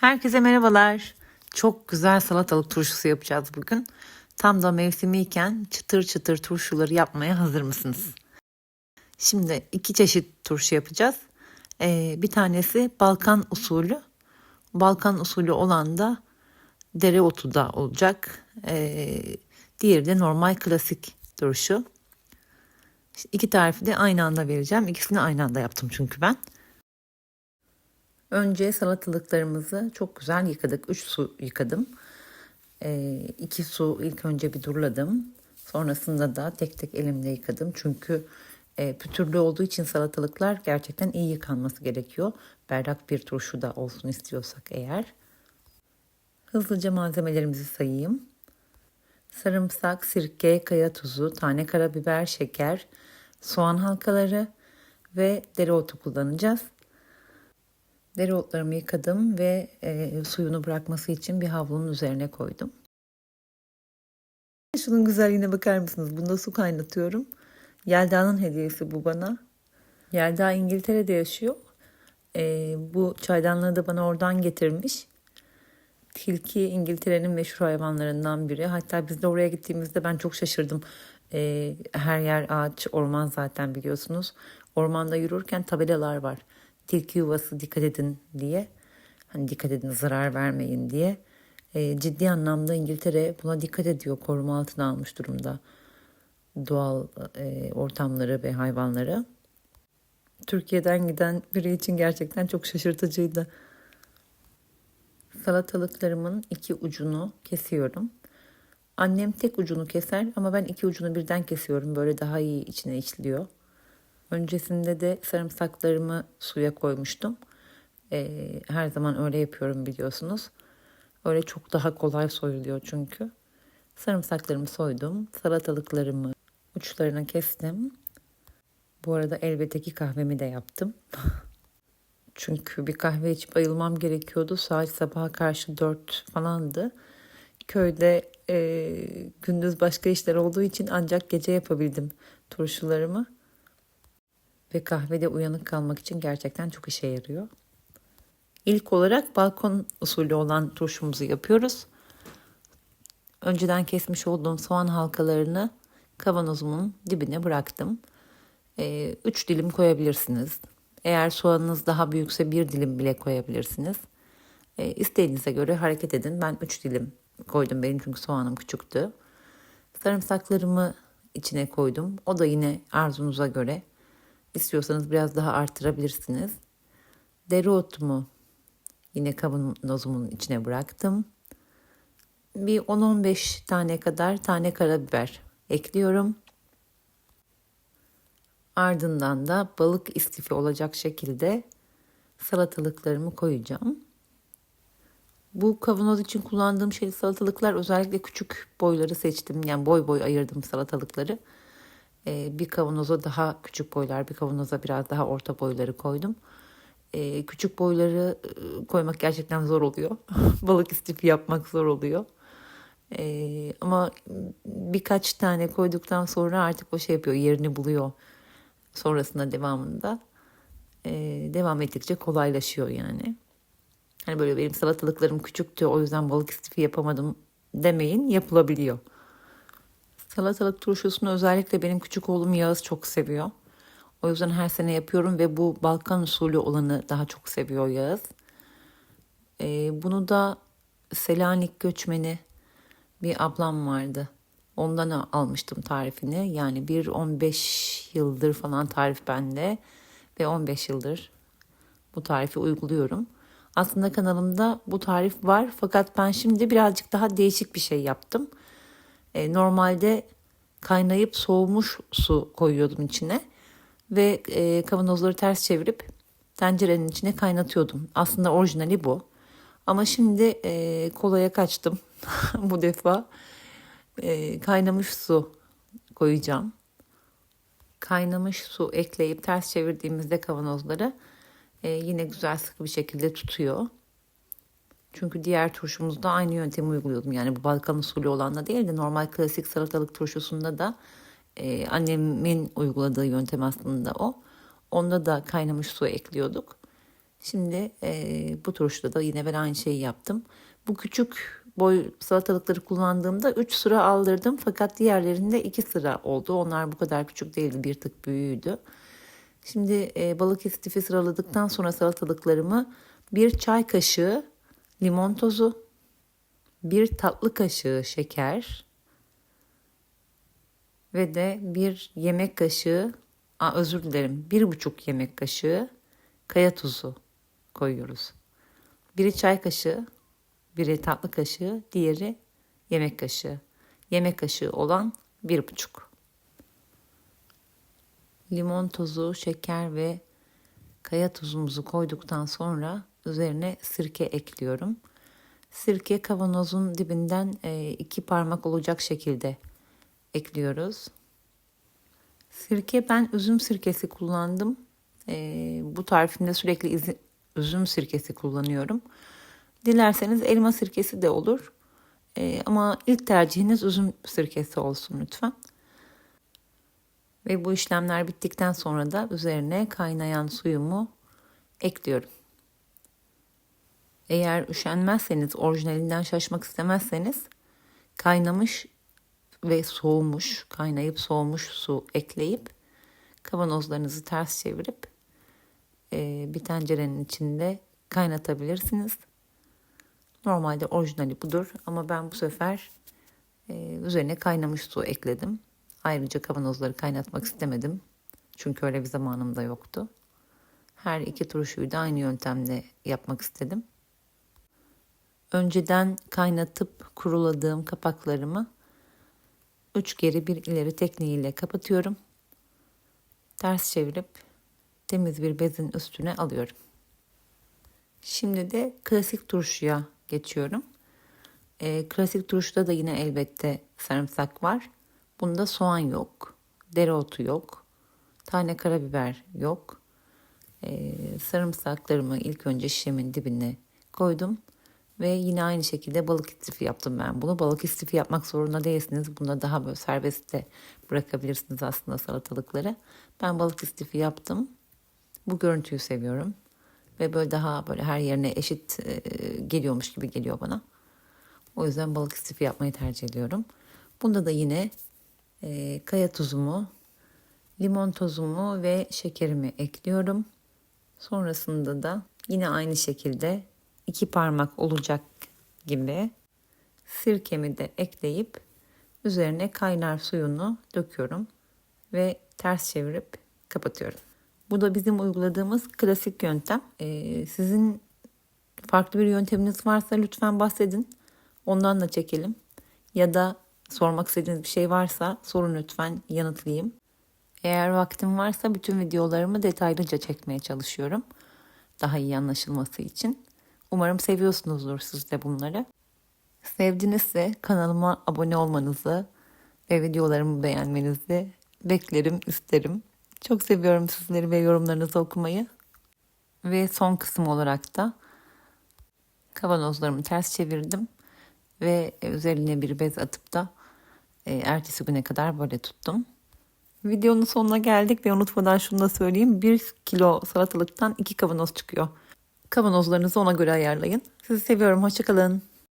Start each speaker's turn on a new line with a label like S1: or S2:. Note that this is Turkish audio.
S1: Herkese merhabalar. Çok güzel salatalık turşusu yapacağız bugün. Tam da mevsimiyken çıtır çıtır turşuları yapmaya hazır mısınız? Şimdi iki çeşit turşu yapacağız. Ee, bir tanesi Balkan usulü. Balkan usulü olan da dereotu da olacak. Ee, diğeri de normal klasik turşu. İki tarifi de aynı anda vereceğim. İkisini aynı anda yaptım çünkü ben. Önce salatalıklarımızı çok güzel yıkadık. 3 su yıkadım. 2 su ilk önce bir durladım. Sonrasında da tek tek elimle yıkadım. Çünkü e, pütürlü olduğu için salatalıklar gerçekten iyi yıkanması gerekiyor. Berrak bir turşu da olsun istiyorsak eğer. Hızlıca malzemelerimizi sayayım. Sarımsak, sirke, kaya tuzu, tane karabiber, şeker, soğan halkaları ve dereotu kullanacağız. Dereotlarımı yıkadım ve e, suyunu bırakması için bir havlunun üzerine koydum. Şunun güzelliğine bakar mısınız? Bunda su kaynatıyorum. Yelda'nın hediyesi bu bana. Yelda İngiltere'de yaşıyor. E, bu çaydanlığı da bana oradan getirmiş. Tilki İngiltere'nin meşhur hayvanlarından biri. Hatta biz de oraya gittiğimizde ben çok şaşırdım. E, her yer ağaç, orman zaten biliyorsunuz. Ormanda yürürken tabelalar var tilki yuvası dikkat edin diye. Hani dikkat edin zarar vermeyin diye. E, ciddi anlamda İngiltere buna dikkat ediyor. Koruma altına almış durumda doğal e, ortamları ve hayvanları. Türkiye'den giden biri için gerçekten çok şaşırtıcıydı. Salatalıklarımın iki ucunu kesiyorum. Annem tek ucunu keser ama ben iki ucunu birden kesiyorum. Böyle daha iyi içine işliyor. Öncesinde de sarımsaklarımı suya koymuştum. Ee, her zaman öyle yapıyorum biliyorsunuz. Öyle çok daha kolay soyuluyor çünkü. Sarımsaklarımı soydum. Salatalıklarımı uçlarına kestim. Bu arada elbette ki kahvemi de yaptım. çünkü bir kahve içip ayılmam gerekiyordu. Saat sabaha karşı dört falandı. Köyde e, gündüz başka işler olduğu için ancak gece yapabildim turşularımı ve kahvede uyanık kalmak için gerçekten çok işe yarıyor. İlk olarak balkon usulü olan turşumuzu yapıyoruz. Önceden kesmiş olduğum soğan halkalarını kavanozumun dibine bıraktım. 3 ee, dilim koyabilirsiniz. Eğer soğanınız daha büyükse bir dilim bile koyabilirsiniz. Ee, isteğinize göre hareket edin. Ben 3 dilim koydum benim çünkü soğanım küçüktü. Sarımsaklarımı içine koydum. O da yine arzunuza göre İstiyorsanız biraz daha artırabilirsiniz. Dereotumu yine kavanozumun içine bıraktım. Bir 10-15 tane kadar tane karabiber ekliyorum. Ardından da balık istifi olacak şekilde salatalıklarımı koyacağım. Bu kavanoz için kullandığım şey salatalıklar özellikle küçük boyları seçtim. Yani boy boy ayırdım salatalıkları. E, bir kavanoza daha küçük boylar, bir kavanoza biraz daha orta boyları koydum. E, küçük boyları e, koymak gerçekten zor oluyor. Balık istifi yapmak zor oluyor. E, ama birkaç tane koyduktan sonra artık o şey yapıyor, yerini buluyor. Sonrasında devamında e, devam ettikçe kolaylaşıyor yani. Hani böyle benim salatalıklarım küçüktü o yüzden balık istifi yapamadım demeyin yapılabiliyor. Salatalık turşusunu özellikle benim küçük oğlum Yağız çok seviyor. O yüzden her sene yapıyorum ve bu Balkan usulü olanı daha çok seviyor Yağız. Ee, bunu da Selanik göçmeni bir ablam vardı. Ondan almıştım tarifini. Yani bir 15 yıldır falan tarif bende ve 15 yıldır bu tarifi uyguluyorum. Aslında kanalımda bu tarif var fakat ben şimdi birazcık daha değişik bir şey yaptım. E, normalde kaynayıp soğumuş su koyuyordum içine ve e, kavanozları ters çevirip tencerenin içine kaynatıyordum. Aslında orijinali bu. Ama şimdi e, kolaya kaçtım bu defa. E, kaynamış su koyacağım. Kaynamış su ekleyip ters çevirdiğimizde kavanozları e, yine güzel sıkı bir şekilde tutuyor. Çünkü diğer turşumuzda aynı yöntemi uyguluyordum. Yani bu Balkan usulü olanla değil de normal klasik salatalık turşusunda da e, annemin uyguladığı yöntem aslında o. Onda da kaynamış su ekliyorduk. Şimdi e, bu turşuda da yine ben aynı şeyi yaptım. Bu küçük boy salatalıkları kullandığımda 3 sıra aldırdım fakat diğerlerinde 2 sıra oldu. Onlar bu kadar küçük değildi bir tık büyüğüydü. Şimdi e, balık istifi sıraladıktan sonra salatalıklarımı bir çay kaşığı limon tozu, bir tatlı kaşığı şeker ve de bir yemek kaşığı, aa, özür dilerim, bir buçuk yemek kaşığı kaya tuzu koyuyoruz. Biri çay kaşığı, biri tatlı kaşığı, diğeri yemek kaşığı. Yemek kaşığı olan bir buçuk. Limon tozu, şeker ve kaya tuzumuzu koyduktan sonra üzerine sirke ekliyorum. Sirke kavanozun dibinden e, iki parmak olacak şekilde ekliyoruz. Sirke ben üzüm sirkesi kullandım. E, bu tarifimde sürekli üzüm sirkesi kullanıyorum. Dilerseniz elma sirkesi de olur. E, ama ilk tercihiniz üzüm sirkesi olsun lütfen. Ve bu işlemler bittikten sonra da üzerine kaynayan suyumu ekliyorum. Eğer üşenmezseniz, orijinalinden şaşmak istemezseniz kaynamış ve soğumuş, kaynayıp soğumuş su ekleyip kavanozlarınızı ters çevirip e, bir tencerenin içinde kaynatabilirsiniz. Normalde orijinali budur ama ben bu sefer e, üzerine kaynamış su ekledim. Ayrıca kavanozları kaynatmak istemedim. Çünkü öyle bir zamanım da yoktu. Her iki turşuyu da aynı yöntemle yapmak istedim. Önceden kaynatıp kuruladığım kapaklarımı üç geri bir ileri tekniğiyle kapatıyorum. Ters çevirip temiz bir bezin üstüne alıyorum. Şimdi de klasik turşuya geçiyorum. E, klasik turşuda da yine elbette sarımsak var. Bunda soğan yok, dereotu yok, tane karabiber yok. E, sarımsaklarımı ilk önce şişemin dibine koydum. Ve yine aynı şekilde balık istifi yaptım ben bunu. Balık istifi yapmak zorunda değilsiniz. Bunda daha böyle serbest de bırakabilirsiniz aslında salatalıkları. Ben balık istifi yaptım. Bu görüntüyü seviyorum. Ve böyle daha böyle her yerine eşit e, geliyormuş gibi geliyor bana. O yüzden balık istifi yapmayı tercih ediyorum. Bunda da yine e, kaya tuzumu, limon tozumu ve şekerimi ekliyorum. Sonrasında da yine aynı şekilde iki parmak olacak gibi sirkemi de ekleyip üzerine kaynar suyunu döküyorum ve ters çevirip kapatıyorum. Bu da bizim uyguladığımız klasik yöntem. Ee, sizin farklı bir yönteminiz varsa lütfen bahsedin. Ondan da çekelim. Ya da sormak istediğiniz bir şey varsa sorun lütfen yanıtlayayım. Eğer vaktim varsa bütün videolarımı detaylıca çekmeye çalışıyorum. Daha iyi anlaşılması için. Umarım seviyorsunuzdur siz de bunları. Sevdinizse kanalıma abone olmanızı ve videolarımı beğenmenizi beklerim, isterim. Çok seviyorum sizleri ve yorumlarınızı okumayı. Ve son kısım olarak da kavanozlarımı ters çevirdim ve üzerine bir bez atıp da e, ertesi güne kadar böyle tuttum. Videonun sonuna geldik ve unutmadan şunu da söyleyeyim. 1 kilo salatalıktan 2 kavanoz çıkıyor. Kavanozlarınızı ona göre ayarlayın. Sizi seviyorum. Hoşçakalın.